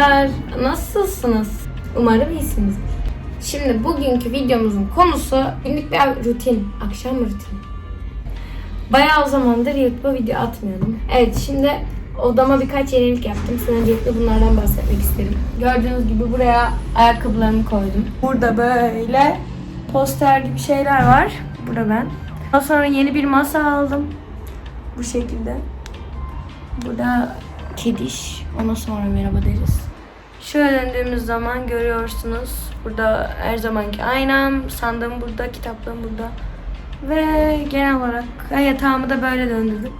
arkadaşlar. Nasılsınız? Umarım iyisiniz. Şimdi bugünkü videomuzun konusu günlük bir rutin. Akşam rutini. Bayağı o zamandır YouTube'a video atmıyordum. Evet şimdi odama birkaç yenilik yaptım. Size öncelikle bunlardan bahsetmek isterim. Gördüğünüz gibi buraya ayakkabılarımı koydum. Burada böyle poster gibi şeyler var. Burada ben. Daha sonra yeni bir masa aldım. Bu şekilde. Burada kediş. Ona sonra merhaba deriz. Şöyle döndüğümüz zaman görüyorsunuz. Burada her zamanki aynam, sandığım burada, kitaplığım burada. Ve genel olarak yatağımı da böyle döndürdüm.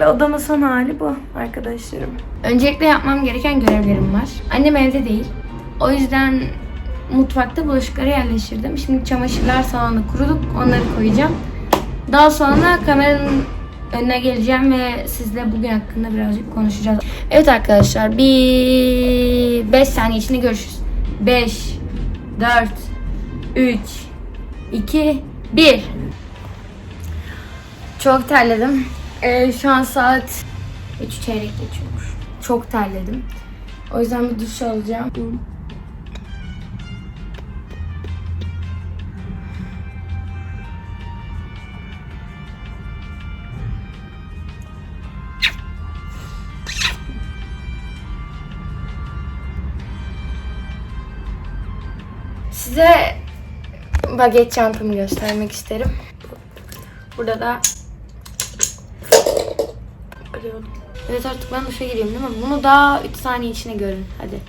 Ve odamın son hali bu arkadaşlarım. Öncelikle yapmam gereken görevlerim var. Annem evde değil. O yüzden mutfakta bulaşıkları yerleştirdim. Şimdi çamaşırlar salonda kurulup onları koyacağım. Daha sonra kameranın önüne geleceğim ve sizle bugün hakkında birazcık konuşacağız. Evet arkadaşlar bir 5 saniye içinde görüşürüz. 5 4 3 2 1 Çok terledim. Ee, şu an saat 3 çeyrek geçiyormuş. Çok terledim. O yüzden bir duş alacağım. Size baget çantamı göstermek isterim. Burada da. Evet artık ben duşa gireyim değil mi? Bunu daha 3 saniye içine görün. Hadi.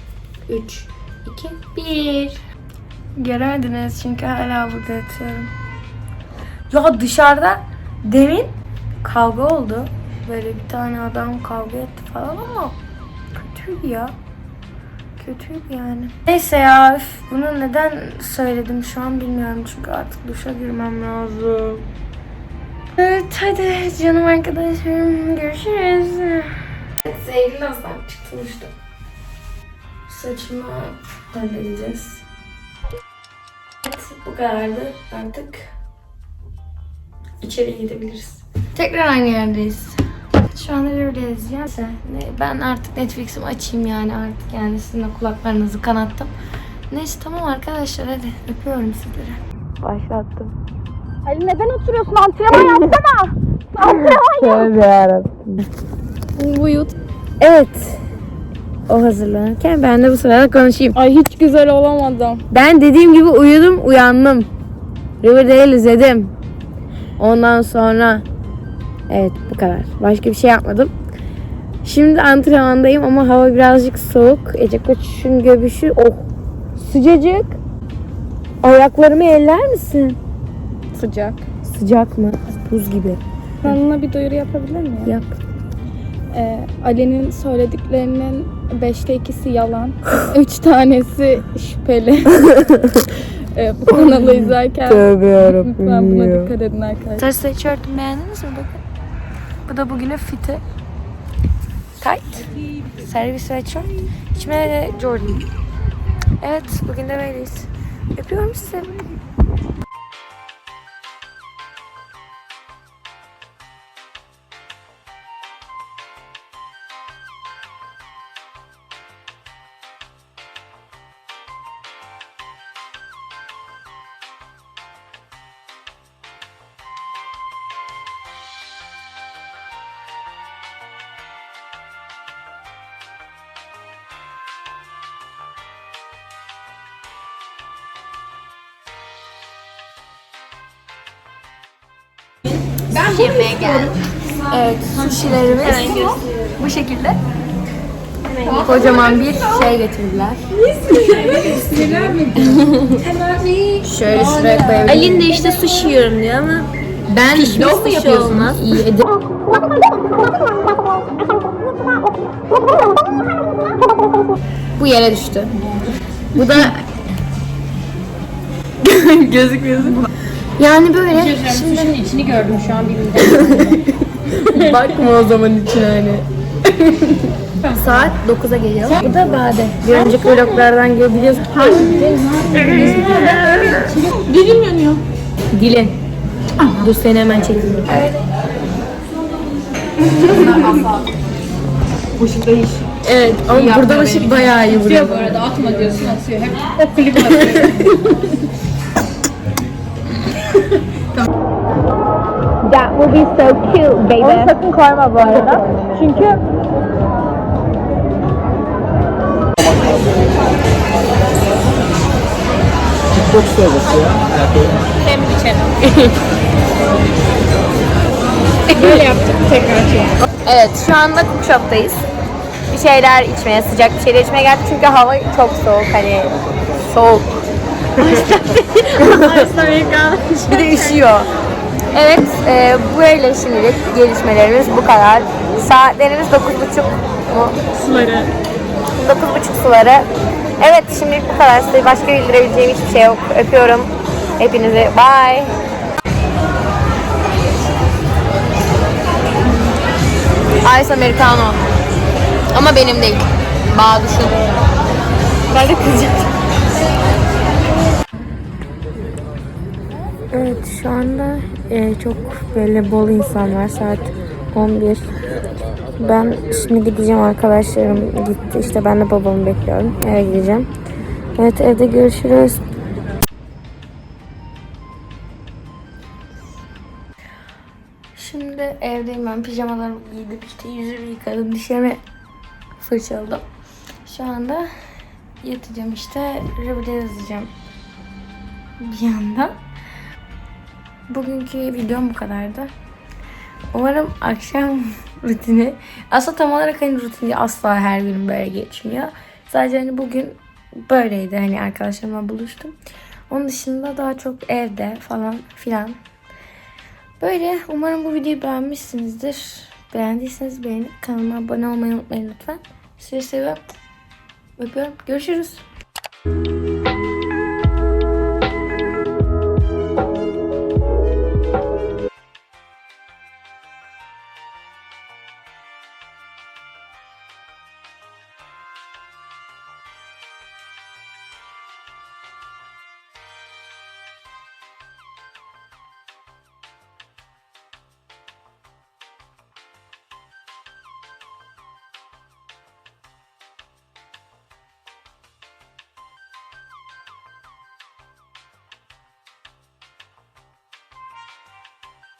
3, 2, 1. Göremediniz çünkü hala burada yatıyorum. Ya dışarıda demin kavga oldu. Böyle bir tane adam kavga etti falan ama kötüydü ya. Kötüydü yani. Neyse ya üf, bunu neden söyledim şu an bilmiyorum çünkü artık duşa girmem lazım. Evet hadi canım arkadaşım görüşürüz. Evet Zeynep Aslan çıkmıştı. Saçımı halledeceğiz. Evet bu kadardı artık içeri gidebiliriz. Tekrar aynı yerdeyiz. Şu anda. Neyse, ne- Ben artık Netflix'imi açayım yani artık yani sizin de kulaklarınızı kanattım. Neyse tamam arkadaşlar hadi öpüyorum sizleri. Başlattım. Ali neden oturuyorsun? Antrenman yapsana. Antrenman yap. Tövbe yarabbim. Uyut. Evet. O hazırlanırken ben de bu sırada konuşayım. Ay hiç güzel olamadım. Ben dediğim gibi uyudum, uyandım. Riverdale izledim. Ondan sonra evet bu kadar. Başka bir şey yapmadım. Şimdi antrenmandayım ama hava birazcık soğuk. Ece Koç'un göbüşü oh sıcacık. Ayaklarımı eller misin? Sıcak. Sıcak mı? Buz gibi. Kanına bir duyuru yapabilir miyim? Yap. Ee, Ali'nin söylediklerinin beşte ikisi yalan. Üç tanesi şüpheli. ee, bu kanalı izlerken Tövbe lütfen buna dikkat edin arkadaşlar. Sarı sweatshirt'ümü beğendiniz mi? Bakın. Bu da bugüne fiti. Tight. Bir sweatshirt. İçime de Jordan. Evet, bugün de böyleyiz. Öpüyorum sizi. Evet, sushilerimiz bu şekilde. Kocaman bir şey getirdiler. Şöyle şuraya koyabilirim. Alin de işte sushi yiyorum diyor ama ben pişmiş mu yapıyorsunuz? Yedim. Bu yere düştü. Bu da gözükmüyor. Yani böyle şimdi içini gördüm şu an birbirine. bakma o zaman için hani. Saat 9'a geliyor. Bu da Bade. Bir önceki vloglardan görebiliyorsun. Dilim yanıyor. Dilin. Dur seni hemen çekeyim. Evet ama buradan ışık bayağı iyi vuruyor. Bu arada atma diyorsun atıyor. Hep o klip atıyor. That will be so cute baby. Onu sakın koyma bu arada. Çünkü Çok sevgisi ya. Hem içelim. Böyle yaptık tekrar şey. Evet şu anda cookshop'tayız. Bir şeyler içmeye, sıcak bir şeyler içmeye geldik çünkü hava çok soğuk hani soğuk. Bir de üşüyor. Evet, e, böyle şimdilik gelişmelerimiz bu kadar. Saatlerimiz 9.30 mu? Suları. 9.30 suları. Evet, şimdilik bu kadar. Size başka bildirebileceğim hiçbir şey yok. Öpüyorum hepinizi. Bye. Ice Americano. Ama benim değil. Bağduş'un. Ben de kızacağım. Evet şu anda e, çok böyle bol insan var. Saat 11. Ben şimdi gideceğim arkadaşlarım gitti. İşte ben de babamı bekliyorum. Eve gideceğim. Evet evde görüşürüz. Şimdi evdeyim ben pijamalarımı giydim işte yüzümü yıkadım dişlerimi fırçaladım. Şu anda yatacağım işte revide yazacağım bir yandan. Bugünkü videom bu kadardı. Umarım akşam rutini aslında tam olarak hani rutini asla her gün böyle geçmiyor. Sadece hani bugün böyleydi hani arkadaşlarımla buluştum. Onun dışında daha çok evde falan filan Böyle umarım bu videoyu beğenmişsinizdir. Beğendiyseniz beğenip kanalıma abone olmayı unutmayın lütfen. Sizi seviyorum. Öpüyorum. Görüşürüz.